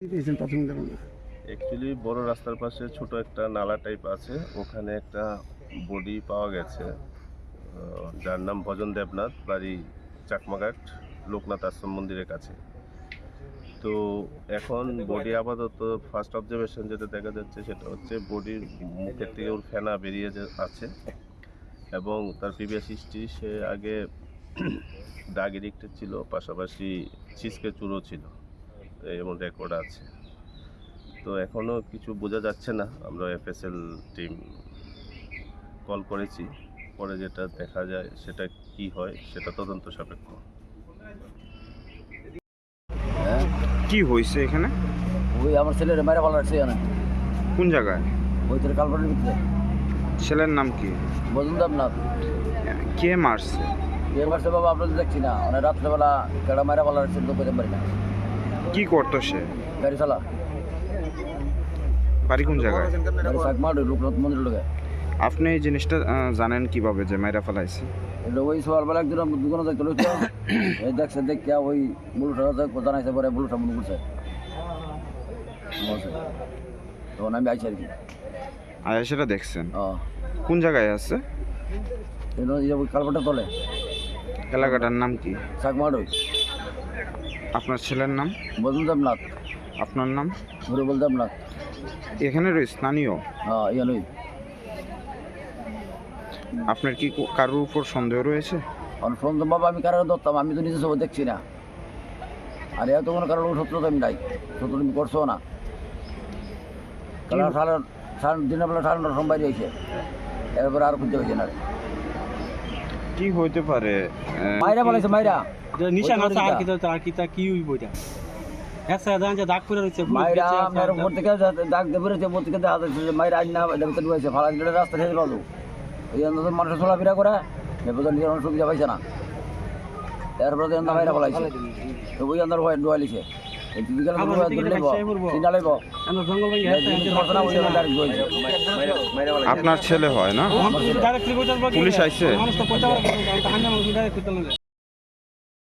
পেয়েছেন প্রাথমিক অ্যাকচুয়ালি বড় রাস্তার পাশে ছোট একটা নালা টাইপ আছে। ওখানে একটা বডি পাওয়া গেছে। যার নাম ভজন দেবনাথ, বাড়ি চাকমাঘাট, লোকনাথ আশ্রম মন্দিরের কাছে। তো এখন বডি আপাতত ফার্স্ট অবজারভেশন যেটা দেখা যাচ্ছে, সেটা হচ্ছে বডির মুখের থেকে ওর ফেনা বেরিয়ে আছে। এবং তার প্রিভিয়াস হিস্ট্রি সে আগে এডিক্টেড ছিল, পাশাপাশি ছিসকে চুরো ছিল। এমন রেকর্ড আছে। তো এখনও কিছু বোঝা যাচ্ছে না আমরা এফএসএল টিম কল করেছি পরে যেটা দেখা যায় সেটা কি হয় সেটা তদন্ত সাপেক্ষ। কি হয়েছে এখানে? ওই আমার ছেলের মেরে ভালো লাগছে না কোন জায়গায়? ওই তোর কালপাটের ভিতরে। ছেলের নাম কি? বলুন তো আপনার। কে মারছে? কে মাসে বাবা আপনাদের দেখছি না। অনেক রাত্রেবেলা কেডা মেরে তো পেতে পারি না। কি করতো সে? গাড়ি চালা। বাড়ি কোন জায়গায়? আপনি এই জিনিসটা জানেন কীভাবে যে মাইরা ফেলাইছে? এটা ওই সকালবেলা একদিন দোকানে যাই চলে এই দেখছে দেখিয়া ওই বুলুটা জানাইছে পরে বুলুটা মনে করছে। তখন আমি আইছি আর কি। আর সেটা দেখছেন? কোন জায়গায় আছে? ওই তলে। এলাকাটার নাম কি? শাক মার আপনার ছেলের নাম? বলুন দেবনাথ আপনার নাম? ঘুরে বল দেবনাথ এখানে রয়ে স্থানীয়? হ্যাঁ আপনার কি কারোর উপর সন্দেহ রয়েছে? অনুসরণ বাবা আমি কারও ধরতাম আমি তো নিজে সব দেখছি না। আর এত কোনো কারণ শত্রুতা আমি নাই শত্রু তুমি করছ না। কারণ সাড়ে সাড়ে দিনের বেলা সাড়ে নটার সময় হয়েছে। এরপরে আর খুঁজতে হয়েছে না। কি হইতে পারে? মাইরা বলেছে মাইরা। নিশান আছে আর কি তো আর কি তা কি হইব এটা? না মানুষ চলাফেরা করে নিজের সুবিধা পাইছে না। এরপরে এন্দা মাইরা ফলাইছে তো ওই আন্দার ভয় ডুয়ালিছে আপনার ছেলে হয় না? পুলিশ আইছে?